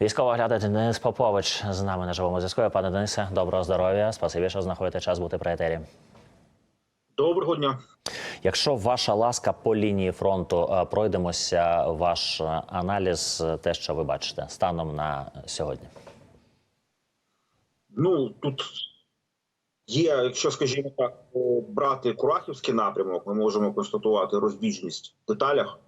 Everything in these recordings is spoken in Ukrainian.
Військовий оглядатель Денис Попович з нами на живому зв'язку. Пане Денисе, доброго здоров'я. Спасибі, що знаходите час бути при етері. Доброго дня. Якщо ваша ласка по лінії фронту е, пройдемося, ваш аналіз, те, що ви бачите, станом на сьогодні. Ну тут є, якщо скажімо так, брати Курахівський напрямок, ми можемо констатувати розбіжність в деталях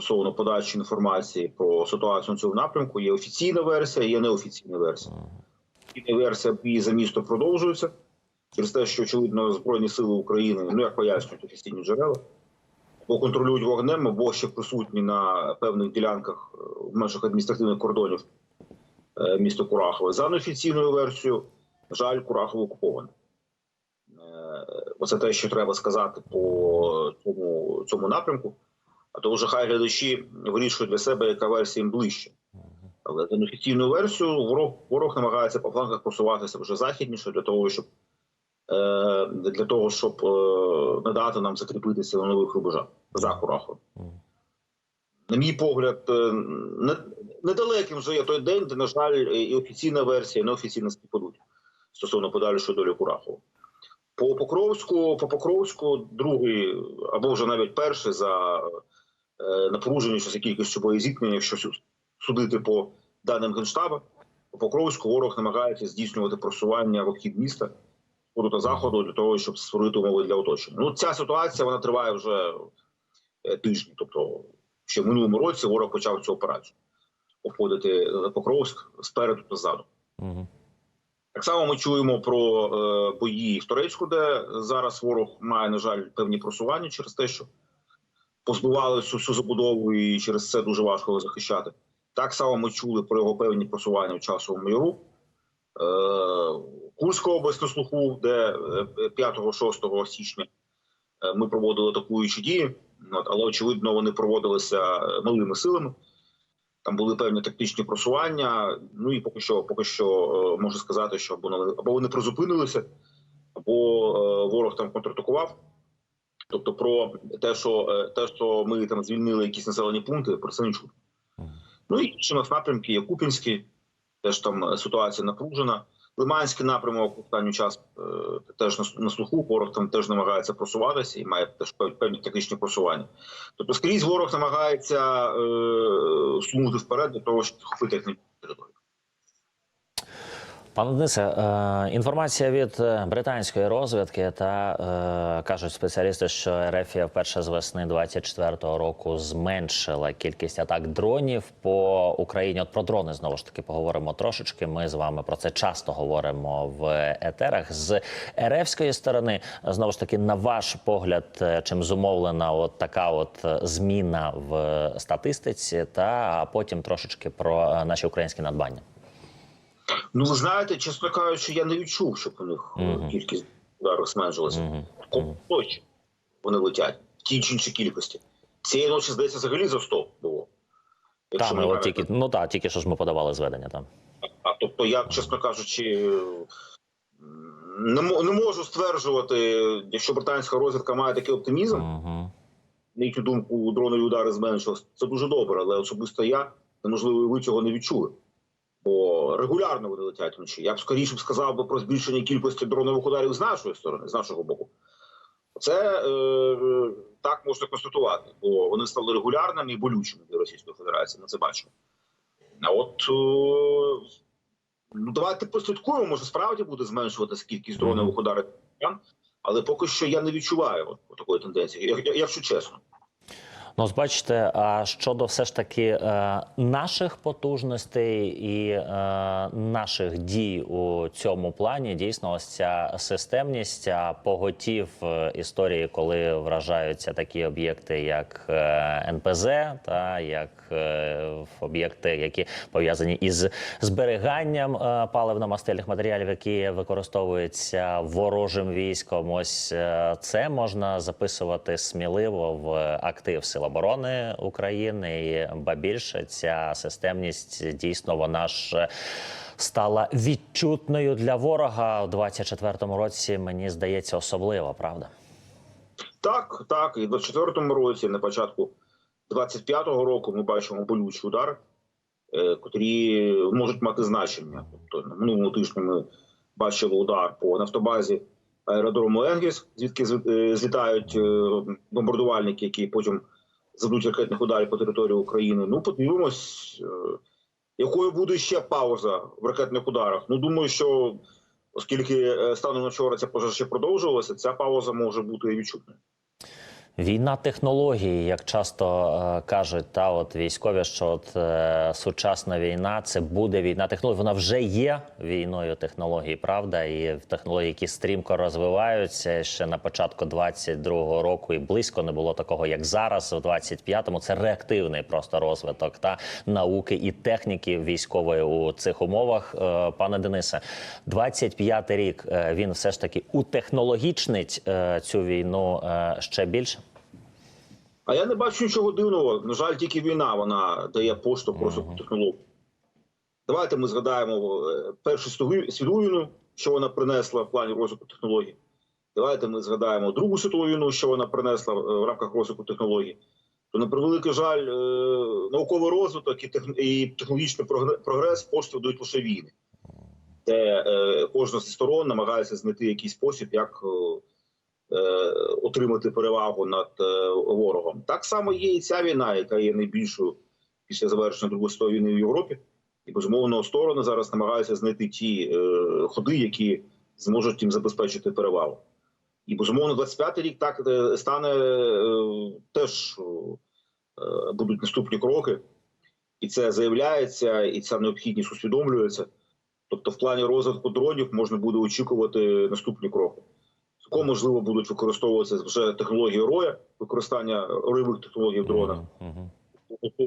стосовно подачі інформації про ситуацію на цьому напрямку. Є офіційна версія, є неофіційна версія. Офіційна версія бій за місто продовжується через те, що очевидно збройні сили України, ну як пояснюють офіційні джерела, або контролюють вогнем, або ще присутні на певних ділянках е, в межах адміністративних кордонів е, міста Курахове. За неофіційною версією, жаль, Курахово окуповане. Е, Оце те, що треба сказати по цьому, цьому напрямку. То вже хай глядачі вирішують для себе, яка версія їм ближче. Але за неофіційною версією ворог, ворог намагається по флангах просуватися вже західніше для того, щоб е, для того, щоб е, не дати нам закріпитися на нових рубежах за Кураховим. На мій погляд, е, недалеким вже є той день, де, на жаль, і офіційна версія, і неофіційна співпадуть стосовно подальшої долі Курахова. По Покровську, по Покровську, другий або вже навіть перший за е, напруженістю за кількістю боєзіткнень, якщо судити по даним Генштаба, по Покровську ворог намагається здійснювати просування в обхід міста сходу та заходу для того, щоб створити умови для оточення. Ну, ця ситуація вона триває вже е, тижні. Тобто, ще в минулому році ворог почав цю операцію обходити Покровськ спереду та ззаду. Угу. Так само ми чуємо про е, бої в Турецьку, де зараз ворог має, на жаль, певні просування через те, що позбивали всю, всю забудову, і через це дуже важко захищати. Так само ми чули про його певні просування в часовому яру. Е, Курська область на слуху, де е, 5-6 січня е, ми проводили атакуючі дії, але очевидно вони проводилися е, малими силами. Там були певні тактичні просування. Ну і поки що, поки що е, можу сказати, що або вони, призупинилися, або е, ворог там контратакував. Тобто, про те, що е, те, що ми там звільнили якісь населені пункти, про це не чути. Ну і інші у нас напрямки є Купінський, теж там е, ситуація напружена. Лиманський напрямок останній час е, теж на, слуху. Ворог там теж намагається просуватися і має теж певні тактичні просування. Тобто скрізь ворог намагається е, сунути вперед для того, щоб захопити як територію. Пане Денисе, е, інформація від е, британської розвідки та е, кажуть спеціалісти, що РФ вперше з весни 24-го року зменшила кількість атак дронів по Україні. От про дрони знову ж таки поговоримо трошечки. Ми з вами про це часто говоримо в етерах. З РФської сторони знову ж таки, на ваш погляд, чим зумовлена от така от зміна в статистиці, та потім трошечки про наші українські надбання. Ну ви знаєте, чесно кажучи, я не відчув, щоб у них Мгм. кількість ударів зменшилася. Кому ночі вони летять в тій чи іншій кількості. Цієї ночі, здається, взагалі за 100 було. Та, ми мені от тільки, ну так, тільки що ж ми подавали зведення там. А тобто, я, чесно кажучи, не, не можу стверджувати, якщо британська розвідка має такий оптимізм, Угу. на їхню думку, дронові удари зменшились. Це дуже добре, але особисто я, неможливо, ви цього не відчули. Бо регулярно вони летять вночі. Я б скоріше б сказав би про збільшення кількості дронових ударів з нашої сторони, з нашого боку. Це е, так можна констатувати, бо вони стали регулярними і болючими для Російської Федерації. Ми це бачимо. А от е, ну давайте послідкуємо, може справді буде зменшуватися кількість дронових ударів, але поки що я не відчуваю от, от такої тенденції, якщо чесно. Ну, ось бачите, а щодо все ж таки е, наших потужностей і е, наших дій у цьому плані, дійсно, ось ця системність поготів е, історії, коли вражаються такі об'єкти, як НПЗ, та як об'єкти, які пов'язані із зберіганням паливно-мастильних матеріалів, які використовуються ворожим військом. Ось це можна записувати сміливо в актив Сил оборони України. Ба більше ця системність дійсно вона ж. е, Стала відчутною для ворога у 24-му році. Мені здається, особливо, правда? Так, так, і в 24-му році, на початку 25-го року, ми бачимо болючі удари е, котрі можуть мати значення. Тобто на минулому тижні ми бачили удар по нафтобазі аеродрому Енгіс, звідки е, злітають бомбардувальники, які потім завдуть ракетних ударів по території України. Ну, подивимось, якою буде ще пауза в ракетних ударах. Ну, думаю, що оскільки е, станом на вчора ця пожежа ще продовжувалася, ця пауза може бути відчутною. Війна технологій, як часто е, кажуть, та от військові, що от е, сучасна війна це буде війна технологій. Вона вже є війною технологій, правда, і технології, які стрімко розвиваються ще на початку 22-го року, і близько не було такого, як зараз, в 25-му. Це реактивний просто розвиток та науки і техніки військової у цих умовах. Е, Пане Денисе, 25-й рік е, він все ж таки утехнологічнить е, цю війну е, ще більше. А я не бачу нічого дивного. На жаль, тільки війна вона дає поштовх розвитку технологій. Давайте ми згадаємо е, Першу світову війну, що вона принесла в плані розвитку технологій. Давайте ми згадаємо Другу світову війну, що вона принесла е, в рамках розвитку технологій. То, на превеликий жаль, е, науковий розвиток і тех- і технологічний прогрес поштовх дають лише війни, де кожна зі сторон намагається знайти якийсь спосіб, як отримати перевагу над е, ворогом. Так само є і ця війна, яка є найбільшою після завершення Другої світової війни в Європі. І безумовно сторони зараз намагаються знайти ті е, ходи, які зможуть їм забезпечити перевагу. І безумовно, 25-й рік так е, стане е, теж е, будуть наступні кроки, і це заявляється, і ця необхідність усвідомлюється. Тобто, в плані розвитку дронів можна буде очікувати наступні кроки. Цілком можливо будуть використовуватися вже технології роя, використання ройових технологій в дронах.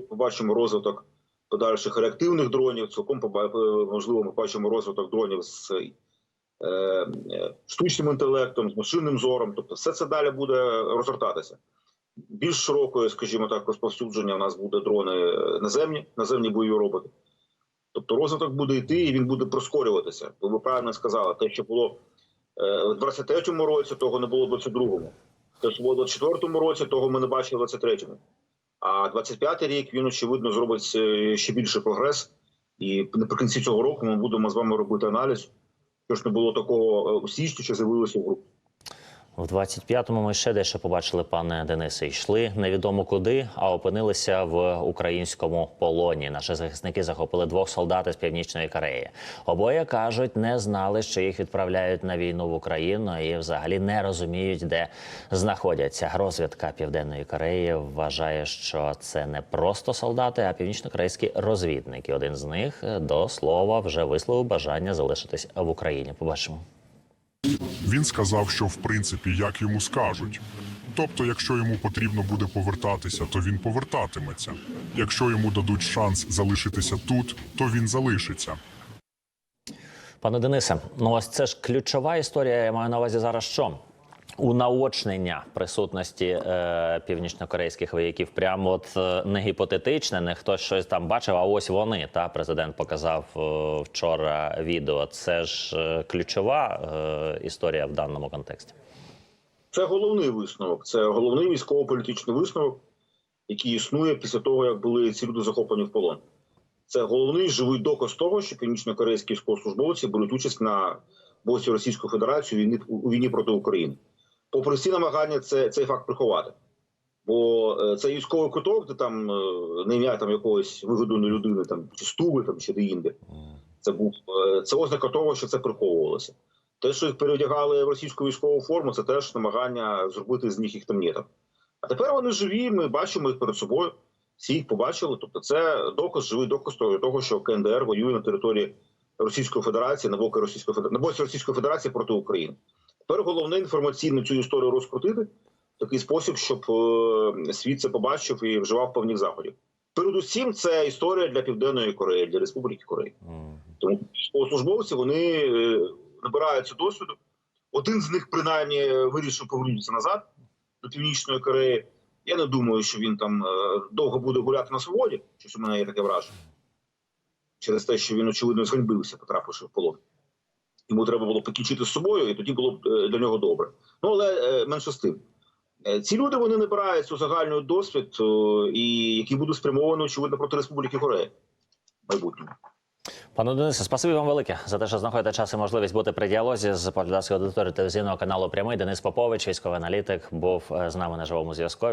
Побачимо розвиток подальших реактивних дронів. Цілком можливо, ми бачимо розвиток дронів з е, е, штучним інтелектом, з машинним зором. Тобто, все це далі буде розгортатися. Більш широкою, скажімо так, розповсюдження у нас буде дрони е, наземні, наземні бойові роботи. Тобто розвиток буде йти і він буде прискорюватися. Ви правильно сказали, те, що було е, в 23-му році, того не було в 22-му. Те, було в 24-му році, того ми не бачили в 23-му. А 25-й рік він очевидно зробить е, ще більший прогрес. І наприкінці цього року ми будемо з вами робити аналіз. Що ж не було такого е, у січні, що з'явилося в групі. В 25-му ми ще дещо побачили, пане Денисе. Йшли невідомо куди, а опинилися в українському полоні. Наші захисники захопили двох солдат з північної Кореї. Обоє кажуть, не знали, що їх відправляють на війну в Україну, і взагалі не розуміють, де знаходяться. Розвідка Південної Кореї вважає, що це не просто солдати, а північнокорейські розвідники. Один з них до слова вже висловив бажання залишитись в Україні. Побачимо. Він сказав, що в принципі як йому скажуть. Тобто, якщо йому потрібно буде повертатися, то він повертатиметься. Якщо йому дадуть шанс залишитися тут, то він залишиться. Пане Денисе, ну ось це ж ключова історія. Я маю на увазі зараз що? Унаочнення присутності е, північнокорейських вояків прямо от е, не гіпотетичне, не хтось щось там бачив, а ось вони. Та президент показав е, вчора відео. Це ж е, ключова е, історія в даному контексті. Це головний висновок. Це головний військово-політичний висновок, який існує після того, як були ці люди захоплені в полон. Це головний живий доказ того, що північно-корейські військовослужбовці беруть участь на боці Російської Федерації у війні проти України. Попри всі намагання це, цей факт приховати. Бо е, цей військовий куток, де там е, не ім'я там якоїсь вигаданої людини, там чи стуви, там чи де інде. Це був е, це ознака того, що це приховувалося. Те, що їх переодягали в російську військову форму, це теж намагання зробити з них їх там темніток. А тепер вони живі. Ми бачимо їх перед собою. Всі їх побачили. Тобто, це доказ, живий доказ того, що КНДР воює на території Російської Федерації на боки Російської Федерації на боці Російської Федерації проти України. Тепер головне інформаційно цю історію розкрутити в такий спосіб, щоб е, світ це побачив і вживав певних заходів. Передусім, це історія для Південної Кореї, для Республіки Кореї. Тому військовослужбовці вони е, набираються досвіду. Один з них принаймні вирішив повернутися назад до Північної Кореї. Я не думаю, що він там е, довго буде гуляти на свободі. Щось у мене є таке враження. Через те, що він, очевидно, зганьбився, потрапивши в полон. Йому треба було покінчити з собою, і тоді було б е, для нього добре. Ну, але е, менше з тим. Е, Ці люди вони набирають у загальний досвід, і який буде спрямований, очевидно, проти Республіки Корея. майбутньому. Пане Денисе, спасибі вам велике за те, що знаходите час і можливість бути при діалозі з поглядацькою аудиторією телевізійного каналу Прямий. Денис Попович, військовий аналітик, був з нами на живому зв'язку.